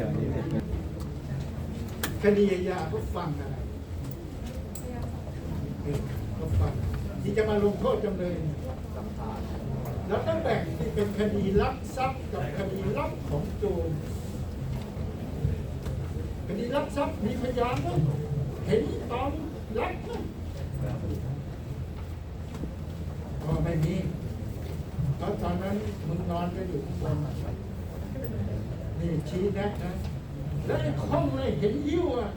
ดี๋ยวนี้คดีอาญาก็ฟังอะไรเออก็ฟังที่จะมาลงโทษจำเลยแล้วต้องแบ่งที่เป็นคดีลักทรัพย์กับคดีลักของโจรคดีลักทรัพย์มีพยานไหมเห็นตอนลักไหมก็ไม่มีเพราะตอนนั้นมึงนอนกันอยู่บน นี่ชี้แนะนะแล้วไอ้ข้องเลยเห็นยิ้วอะ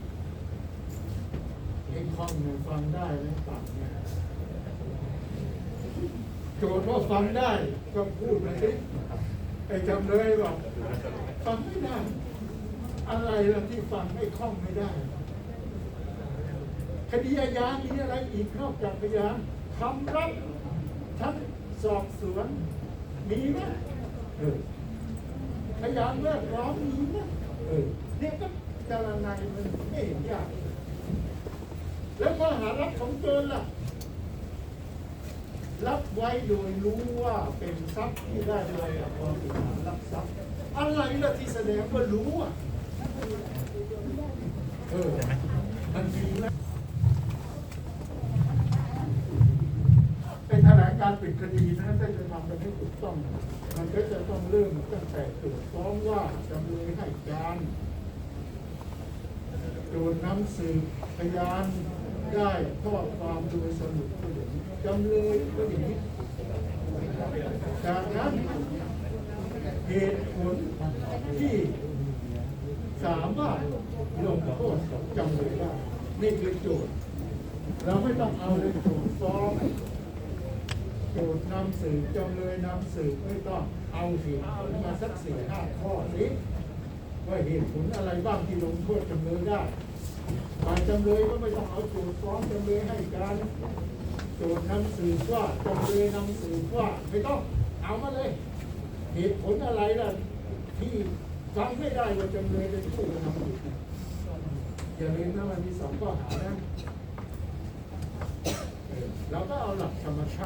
ไอ้ข้องเนี่ยฟังได้ไหมตังเนี่ยโจทย์ว่าฟังได้ก็พูดมาสิไอ้จำเลยบอกฟังไม่ได้ อะไรล่ะที่ฟังไม่คล่องไม่ได้ คดีอาญามีอะไรอีกนอกจากพยานคำรับทั้งสอบสวนมีไหม เออพยานแวดล้อมมีนะเออเนี่ยก็จารณัยมันไม่เห็นยากแล้วข้อหารับของโจรล่ะ รับไว้โดยรู้ว่าเป็นทรัพย์ที่ได้มาจากความผิดฐานรับทรัพย์ อะไรล่ะที่แสดงว่ารู้อะเออมันมีไหมเป็นแถลงการปิดคดีนะถ้าจะทำกันให้ถูก ต้องมันก็จะต้องเริ่มตั้งแต่ตรวจฟ้องว่าจำเลยให้การโดนน้ำสืบพยานได้ข้อความโดยสรุปก็อย่างนี้จำเลยก็อย่างนี้จากนั้นเหตุผลที่สามารถลงโทษจำเลยได้นี่คือโจทย์เราไม่ต้องเอาเลยโจทย์ฟ้อง โจทย์นำสืบจำเลยนำสืบไม่ต้องเอาเหตุผลมาสักสี่ห้าข้อนี้ว่าเหตุผลอะไรบ้างที่ลงโทษจำเลยได้ฝ่ายจำเลยก็ไม่ต้องเอาโจทย์ฟ้องจำเลยให้การโจทย์นำสืบว่าจำเลยนำสืบว่าไม่ต้องเอามาเลย เหตุผลอะไรล่ะที่ฟังไม่ได้ว่าจำเลยเป็นผู้กระทำผิดเนี่ยอย่าลืมนะมันมีสองข้อหานะเราก็เอาหลักธรรมชาติ